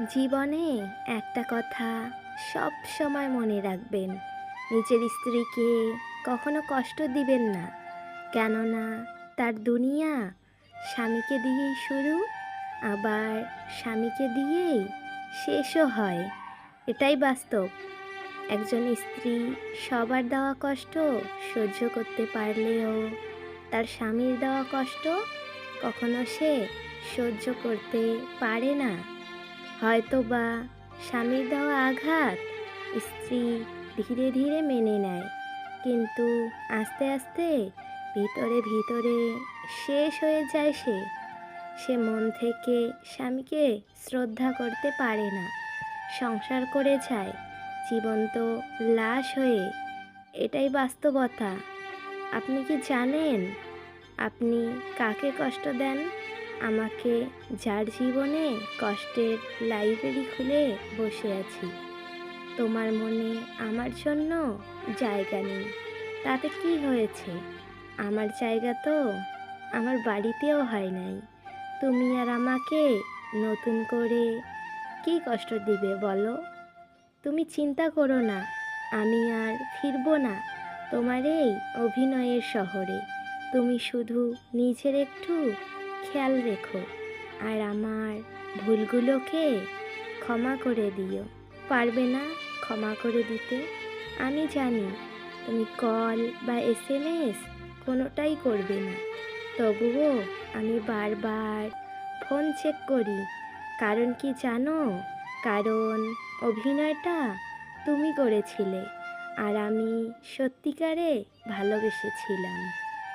জীবনে একটা কথা সব সময় মনে রাখবেন, নিজের স্ত্রীকে কখনো কষ্ট দিবেন না। কেননা তার দুনিয়া স্বামীকে দিয়েই শুরু, আবার স্বামীকে দিয়েই শেষও হয়। এটাই বাস্তব। একজন স্ত্রী সবার দেওয়া কষ্ট সহ্য করতে পারলেও তার স্বামীর দেওয়া কষ্ট কখনো সে সহ্য করতে পারে না। হয়তো বা স্বামীর দেওয়া আঘাত স্ত্রী ধীরে ধীরে মেনে নেয়। কিন্তু আস্তে আস্তে ভিতরে ভিতরে শেষ হয়ে যায় সে। সে মন থেকে স্বামীকে শ্রদ্ধা করতে পারে না। সংসার করে যায়। জীবন্ত লাশ হয়ে। এটাই বাস্তবতা। আপনি কি জানেন? আপনি কাকে কষ্ট দেন? আমাকে যার জীবনে কষ্টের লাইব্রেরি খুলে বসে আছি। তোমার মনে আমার জন্য জায়গা নেই। তাতে কি হয়েছে? আমার জায়গা তো আমার বাড়িতেও হয় নাই। তুমি আর আমাকে নতুন করে কি কষ্ট দিবে বলো? তুমি চিন্তা করো না, আমি আর ফিরবো না তোমার এই অভিনয়ের শহরে। তুমি শুধু নিজের একটু খেয়াল রেখো, আর আমার ভুলগুলোকে ক্ষমা করে দিও। পারবে না ক্ষমা করে দিতে? আমি জানি তুমি কল বা এস এম এস কোনোটাই করবে না। তবুও আমি বারবার ফোন চেক করি। কারণ কি জানো? কারণ অভিনয়টা তুমি করেছিলে, আর আমি সত্যিকারে ভালোবেসেছিলাম।